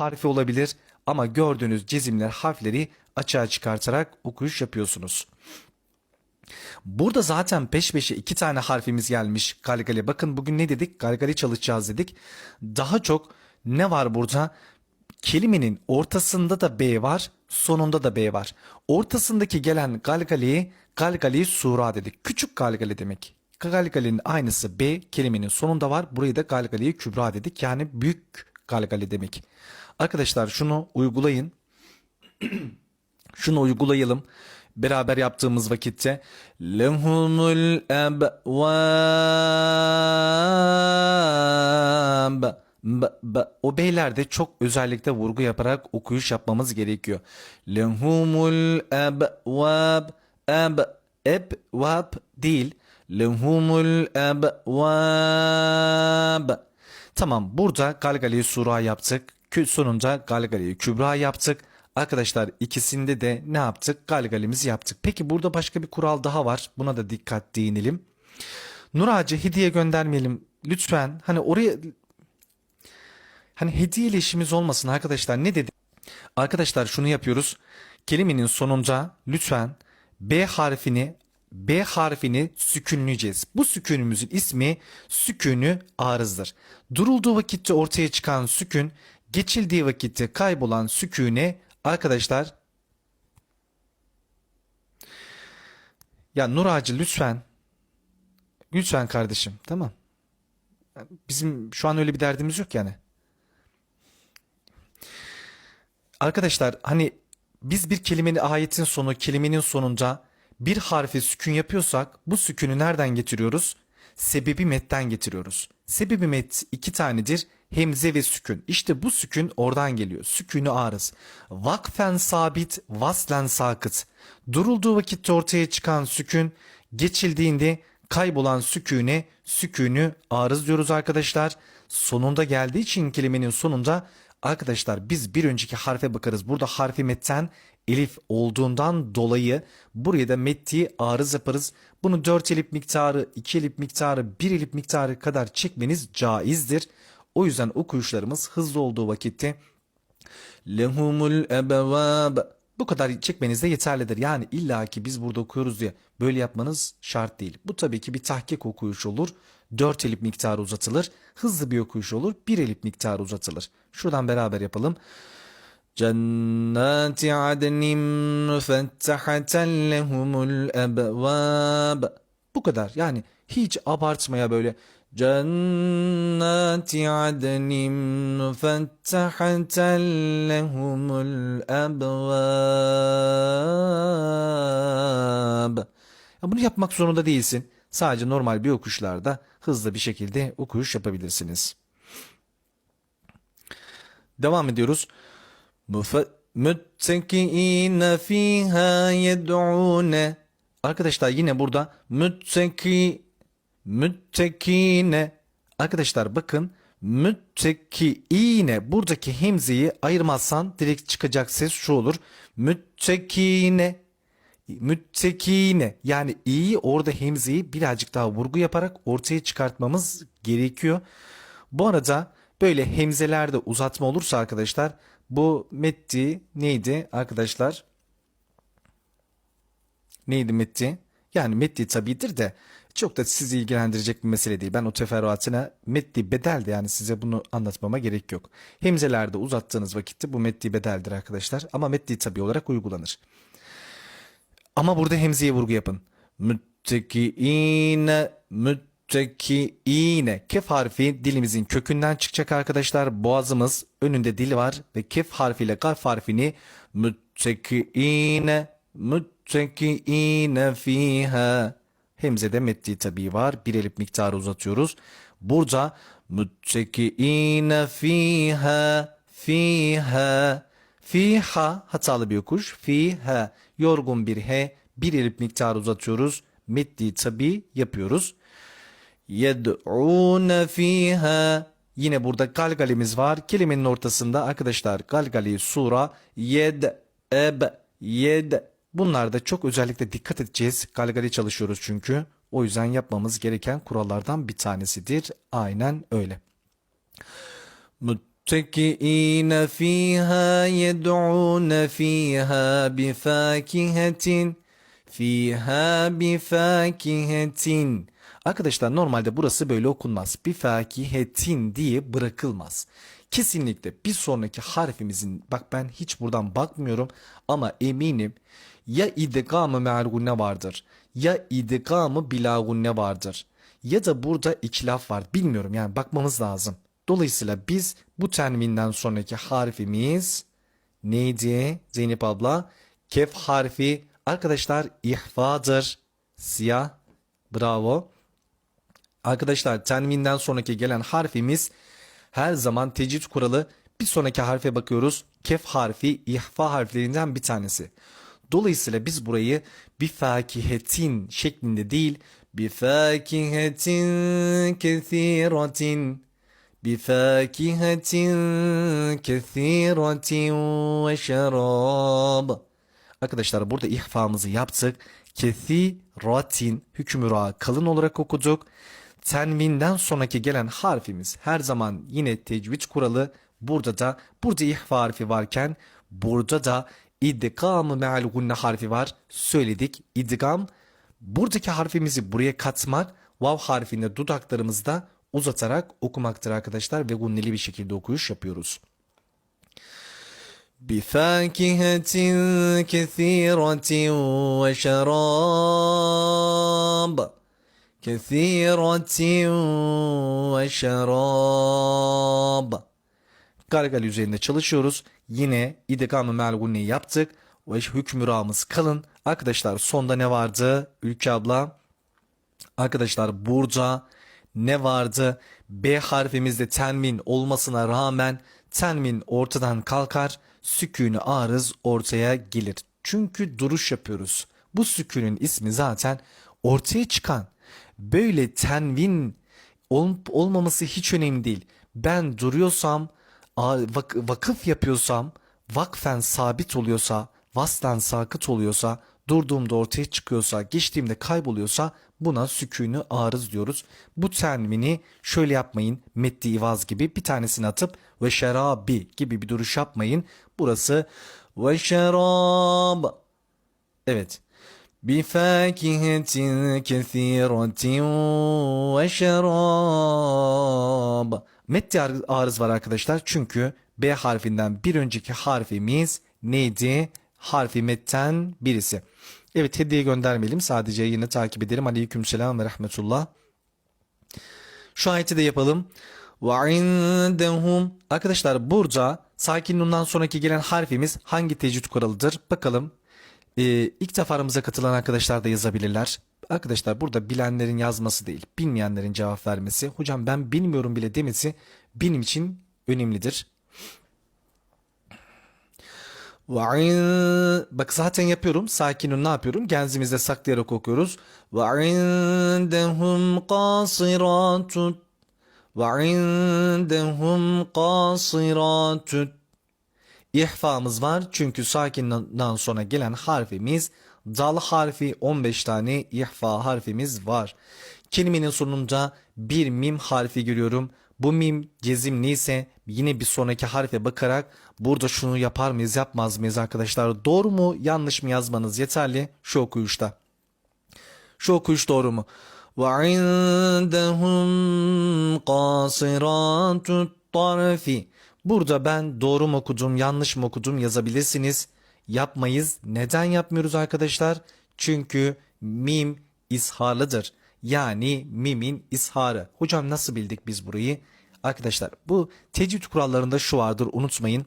harfi olabilir ama gördüğünüz cezimler harfleri açığa çıkartarak okuyuş yapıyorsunuz. Burada zaten peş peşe iki tane harfimiz gelmiş galgali. Bakın bugün ne dedik? Galgali çalışacağız dedik. Daha çok ne var burada? Kelimenin ortasında da B var, sonunda da B var. Ortasındaki gelen galgaliyi galgali sura dedik. Küçük galgali demek. Galgalinin aynısı B kelimenin sonunda var. Burayı da galgaliyi kübra dedik. Yani büyük galgali demek. Arkadaşlar şunu uygulayın. Şunu uygulayalım. Beraber yaptığımız vakitte lehumul ebvab o beylerde çok özellikle vurgu yaparak okuyuş yapmamız gerekiyor. Lehumul ebvab eb ebvab değil. Lehumul ebvab Tamam burada Galgali Sura yaptık. Sonunda Galgali Kübra yaptık. Arkadaşlar ikisinde de ne yaptık? Galgalimizi yaptık. Peki burada başka bir kural daha var. Buna da dikkat değinelim. Nur Ağacı hediye göndermeyelim. Lütfen hani oraya hani hediye işimiz olmasın arkadaşlar. Ne dedi? Arkadaşlar şunu yapıyoruz. Kelimenin sonunda lütfen B harfini B harfini sükünleyeceğiz. Bu sükünümüzün ismi sükünü arızdır. Durulduğu vakitte ortaya çıkan sükün, geçildiği vakitte kaybolan süküne arkadaşlar ya Nur Ağacı lütfen lütfen kardeşim tamam. Bizim şu an öyle bir derdimiz yok yani. Arkadaşlar hani biz bir kelimenin ayetin sonu kelimenin sonunda bir harfi sükün yapıyorsak bu sükünü nereden getiriyoruz? Sebebi metten getiriyoruz. Sebebi met iki tanedir. Hemze ve sükün. İşte bu sükün oradan geliyor. Sükünü arız. Vakfen sabit, vaslen sakıt. Durulduğu vakitte ortaya çıkan sükün, geçildiğinde kaybolan süküne, sükünü arız diyoruz arkadaşlar. Sonunda geldiği için kelimenin sonunda Arkadaşlar biz bir önceki harfe bakarız. Burada harfi metten elif olduğundan dolayı buraya da metti arız yaparız. Bunu 4 elif miktarı, 2 elif miktarı, 1 elif miktarı kadar çekmeniz caizdir. O yüzden okuyuşlarımız hızlı olduğu vakitte lehumul ebevab bu kadar çekmeniz de yeterlidir. Yani illaki biz burada okuyoruz diye böyle yapmanız şart değil. Bu tabii ki bir tahkik okuyuş olur. 4 elip miktarı uzatılır. Hızlı bir okuyuş olur. 1 elip miktarı uzatılır. Şuradan beraber yapalım. Cennati adnin müfettahaten lehumul ebvab. Bu kadar. Yani hiç abartmaya böyle Cennati adnin müfettahaten lehumul ebvab. Bunu yapmak zorunda değilsin. Sadece normal bir okuşlarda hızlı bir şekilde okuyuş yapabilirsiniz. Devam ediyoruz. Müttekiine fiha yed'une. Arkadaşlar yine burada mütteki müttekine. Arkadaşlar bakın müttekiine buradaki hemzeyi ayırmazsan direkt çıkacak ses şu olur. Müttekine müttekine yani iyi orada hemzeyi birazcık daha vurgu yaparak ortaya çıkartmamız gerekiyor. Bu arada böyle hemzelerde uzatma olursa arkadaşlar bu metti neydi arkadaşlar? Neydi metti? Yani metti tabidir de çok da sizi ilgilendirecek bir mesele değil. Ben o teferruatına metti bedeldi yani size bunu anlatmama gerek yok. Hemzelerde uzattığınız vakitte bu metti bedeldir arkadaşlar ama metti tabi olarak uygulanır. Ama burada hemzeye vurgu yapın. Müttekiine, müttekiine. Kef harfi dilimizin kökünden çıkacak arkadaşlar. Boğazımız önünde dil var ve kef harfiyle kaf harfini müttekiine, müttekiine fiha. Hemzede metti tabi var. Bir elip miktarı uzatıyoruz. Burada müttekiine fiha, fiha. Fiha hatalı bir okuş. Fiha yorgun bir he bir elip miktarı uzatıyoruz. Metni tabi yapıyoruz Yed'une fiha Yine burada galgalimiz var. Kelimenin ortasında arkadaşlar galgali sura yed eb yed Bunlarda çok özellikle dikkat edeceğiz. Galgali çalışıyoruz çünkü. O yüzden yapmamız gereken kurallardan bir tanesidir. Aynen öyle. متكئين فيها يدعون فيها بفاكهة فيها بفاكهة Arkadaşlar normalde burası böyle okunmaz. Bir fakihetin diye bırakılmaz. Kesinlikle bir sonraki harfimizin bak ben hiç buradan bakmıyorum ama eminim ya idgamı me'al vardır ya idgamı bila gunne vardır ya da burada ikilaf var bilmiyorum yani bakmamız lazım. Dolayısıyla biz bu tenvinden sonraki harfimiz neydi Zeynep abla? Kef harfi arkadaşlar ihfadır. Siyah. Bravo. Arkadaşlar tenvinden sonraki gelen harfimiz her zaman tecvid kuralı bir sonraki harfe bakıyoruz. Kef harfi ihfa harflerinden bir tanesi. Dolayısıyla biz burayı bir fakihetin şeklinde değil bir fakihetin kethiratin bir fakihetin kethiratin ve şarab Arkadaşlar burada ihfamızı yaptık. Kethiratin hükmü ra kalın olarak okuduk. Tenvinden sonraki gelen harfimiz her zaman yine tecvid kuralı. Burada da burada ihfa harfi varken burada da idgam-ı me'al gunne harfi var. Söyledik. İdgam buradaki harfimizi buraya katmak vav harfinde dudaklarımızda uzatarak okumaktır arkadaşlar ve gunneli bir şekilde okuyuş yapıyoruz. بفاكهة كثيرة وشراب كثيرة وشراب Gargal üzerinde çalışıyoruz. Yine idgam-ı melgunni yaptık. Ve hükmü rağımız kalın. Arkadaşlar sonda ne vardı? Ülke abla. Arkadaşlar burada ne vardı? B harfimizde tenmin olmasına rağmen tenmin ortadan kalkar, sükûnü arız ortaya gelir. Çünkü duruş yapıyoruz. Bu sükûnün ismi zaten ortaya çıkan. Böyle tenvin olup olmaması hiç önemli değil. Ben duruyorsam, vak- vakıf yapıyorsam, vakfen sabit oluyorsa, vaslen sakıt oluyorsa, durduğumda ortaya çıkıyorsa, geçtiğimde kayboluyorsa buna sükûnü arız diyoruz. Bu tenvini şöyle yapmayın. Meddi ivaz gibi bir tanesini atıp ve şerabi gibi bir duruş yapmayın. Burası ve şerab. Evet. بفاكهة كثيرة وشراب Metti ar- arız var arkadaşlar çünkü B harfinden bir önceki harfimiz neydi? Harfi metten birisi. Evet hediye göndermeyelim sadece yine takip edelim. Aleykümselam ve rahmetullah. Şu ayeti de yapalım. Ve indehum. Arkadaşlar burada sakin nundan sonraki gelen harfimiz hangi tecvid kuralıdır? Bakalım. ee, ilk defa aramıza katılan arkadaşlar da yazabilirler. Arkadaşlar burada bilenlerin yazması değil, bilmeyenlerin cevap vermesi. Hocam ben bilmiyorum bile demesi benim için önemlidir. Ve Bak zaten yapıyorum. Sakinun ne yapıyorum? Genzimizde saklayarak okuyoruz. Ve indehum kasiratut ve indehum kasiratut İhfamız var çünkü sakinden sonra gelen harfimiz dal harfi 15 tane ihfa harfimiz var. Kelimenin sonunda bir mim harfi görüyorum. Bu mim cezimli ise yine bir sonraki harfe bakarak burada şunu yapar mıyız yapmaz mıyız arkadaşlar? Doğru mu yanlış mı yazmanız yeterli şu okuyuşta. Şu okuyuş doğru mu? وَعِنْدَهُمْ قَاصِرَاتُ الطَّرَفِ Burada ben doğru mu okudum yanlış mı okudum yazabilirsiniz. Yapmayız. Neden yapmıyoruz arkadaşlar? Çünkü mim isharlıdır. Yani mimin isharı. Hocam nasıl bildik biz burayı? Arkadaşlar bu tecvid kurallarında şu vardır unutmayın.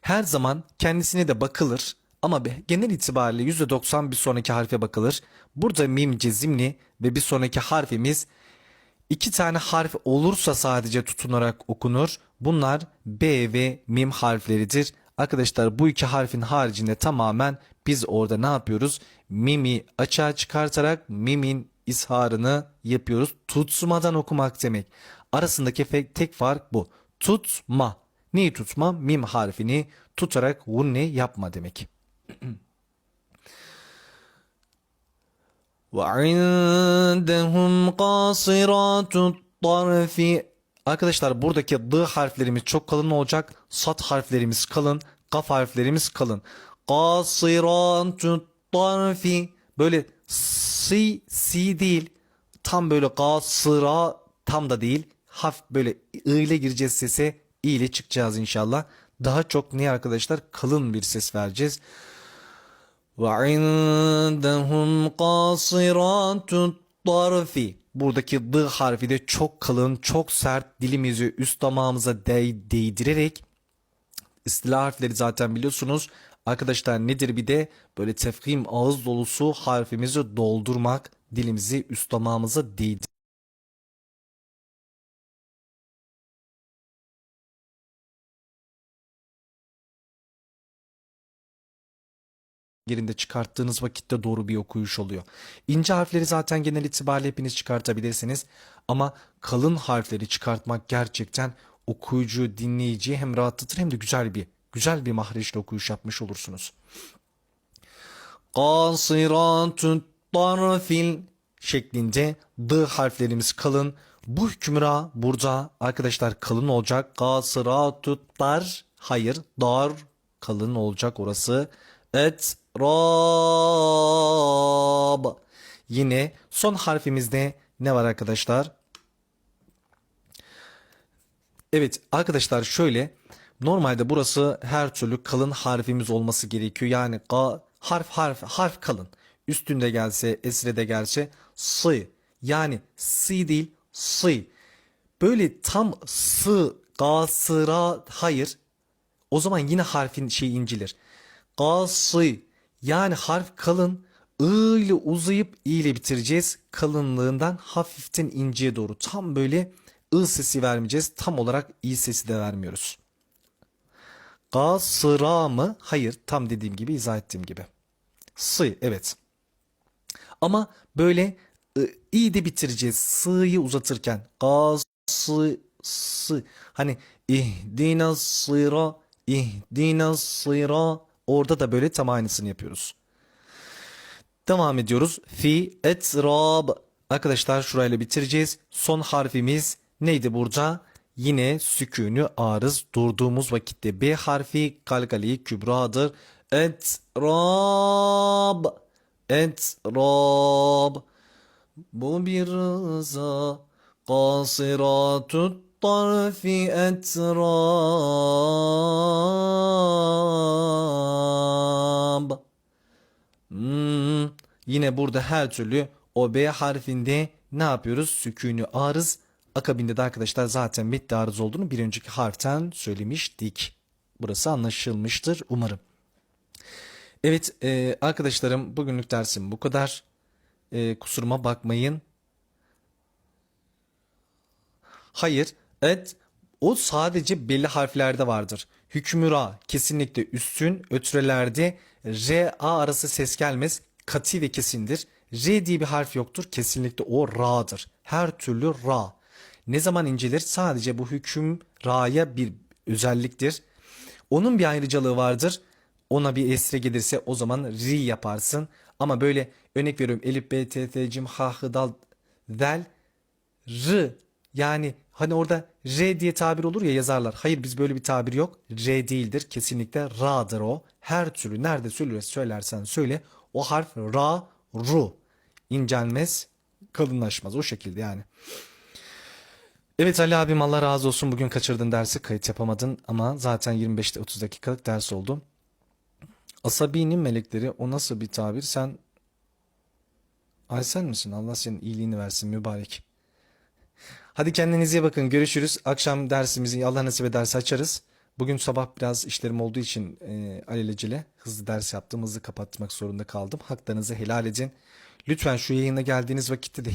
Her zaman kendisine de bakılır ama genel itibariyle %90 bir sonraki harfe bakılır. Burada mim cezimli ve bir sonraki harfimiz iki tane harf olursa sadece tutunarak okunur. Bunlar B ve mim harfleridir. Arkadaşlar bu iki harfin haricinde tamamen biz orada ne yapıyoruz? Mimi açığa çıkartarak mimin isharını yapıyoruz. Tutmadan okumak demek. Arasındaki fe- tek fark bu. Tutma. Neyi tutma? Mim harfini tutarak gunne yapma demek. وعندهم قاصرات الطرف Arkadaşlar buradaki D harflerimiz çok kalın olacak. Sat harflerimiz kalın. Kaf harflerimiz kalın. Kasiran tarfi. Böyle si, si değil. Tam böyle kasıra tam da değil. Haf böyle i ile gireceğiz sese. i ile çıkacağız inşallah. Daha çok niye arkadaşlar? Kalın bir ses vereceğiz. Ve indehum kasiratut Dorothy. Buradaki D harfi de çok kalın, çok sert dilimizi üst damağımıza değ değdirerek istila harfleri zaten biliyorsunuz. Arkadaşlar nedir bir de böyle tefhim ağız dolusu harfimizi doldurmak dilimizi üst damağımıza değdir. Yerinde çıkarttığınız vakitte doğru bir okuyuş oluyor. İnce harfleri zaten genel itibariyle hepiniz çıkartabilirsiniz. Ama kalın harfleri çıkartmak gerçekten okuyucu, dinleyiciyi hem rahatlatır hem de güzel bir güzel bir mahreçle okuyuş yapmış olursunuz. Kasiratut tarfil şeklinde D harflerimiz kalın. Bu hükümra burada arkadaşlar kalın olacak. Kasıratut dar hayır dar kalın olacak orası. Et rab. Yine son harfimizde ne var arkadaşlar? Evet arkadaşlar şöyle normalde burası her türlü kalın harfimiz olması gerekiyor. Yani ga, harf harf harf kalın. Üstünde gelse esrede gelse sı yani si değil sı. Böyle tam sı ga sıra hayır o zaman yine harfin şey incilir. Gası yani harf kalın ı ile uzayıp i ile bitireceğiz. Kalınlığından hafiften inceye doğru tam böyle ı sesi vermeyeceğiz. Tam olarak i sesi de vermiyoruz. Gasıra mı? Hayır tam dediğim gibi izah ettiğim gibi. Sı evet. Ama böyle i de bitireceğiz. Sığ'yı uzatırken. Gası sı. Hani ihdina sıra ihdina sıra orada da böyle tam aynısını yapıyoruz. Devam ediyoruz. Fi etrab. Arkadaşlar şurayla bitireceğiz. Son harfimiz neydi burada? Yine sükünü arız durduğumuz vakitte B harfi galgali kübradır. Etrab. Etrab. Bu bir rıza. Kasiratut tarfi etrab. Hmm, Yine burada her türlü o B harfinde ne yapıyoruz? Sükünü arız. Akabinde de arkadaşlar zaten metni arız olduğunu bir önceki harften söylemiştik. Burası anlaşılmıştır umarım. Evet e, arkadaşlarım bugünlük dersim bu kadar. E, kusuruma bakmayın. Hayır. Et o sadece belli harflerde vardır. Hükmüra kesinlikle üstün ötrelerde R A arası ses gelmez. Kati ve kesindir. R diye bir harf yoktur. Kesinlikle o ra'dır. Her türlü ra. Ne zaman incelir? Sadece bu hüküm ra'ya bir özelliktir. Onun bir ayrıcalığı vardır. Ona bir esre gelirse o zaman ri yaparsın. Ama böyle örnek veriyorum elif b t t cim ha hı dal zel r yani hani orada R diye tabir olur ya yazarlar. Hayır biz böyle bir tabir yok. R değildir. Kesinlikle Ra'dır o. Her türlü nerede söylüyorsa söylersen söyle. O harf Ra, Ru. İncelmez, kalınlaşmaz. O şekilde yani. Evet Ali abim Allah razı olsun. Bugün kaçırdın dersi. Kayıt yapamadın ama zaten 25'te 30 dakikalık ders oldu. Asabinin melekleri o nasıl bir tabir? Sen Aysel misin? Allah senin iyiliğini versin mübarek. Hadi kendinize iyi bakın. Görüşürüz. Akşam dersimizi Allah nasip ederse açarız. Bugün sabah biraz işlerim olduğu için e, alelacele hızlı ders yaptım. Hızlı kapatmak zorunda kaldım. Haklarınızı helal edin. Lütfen şu yayına geldiğiniz vakitte de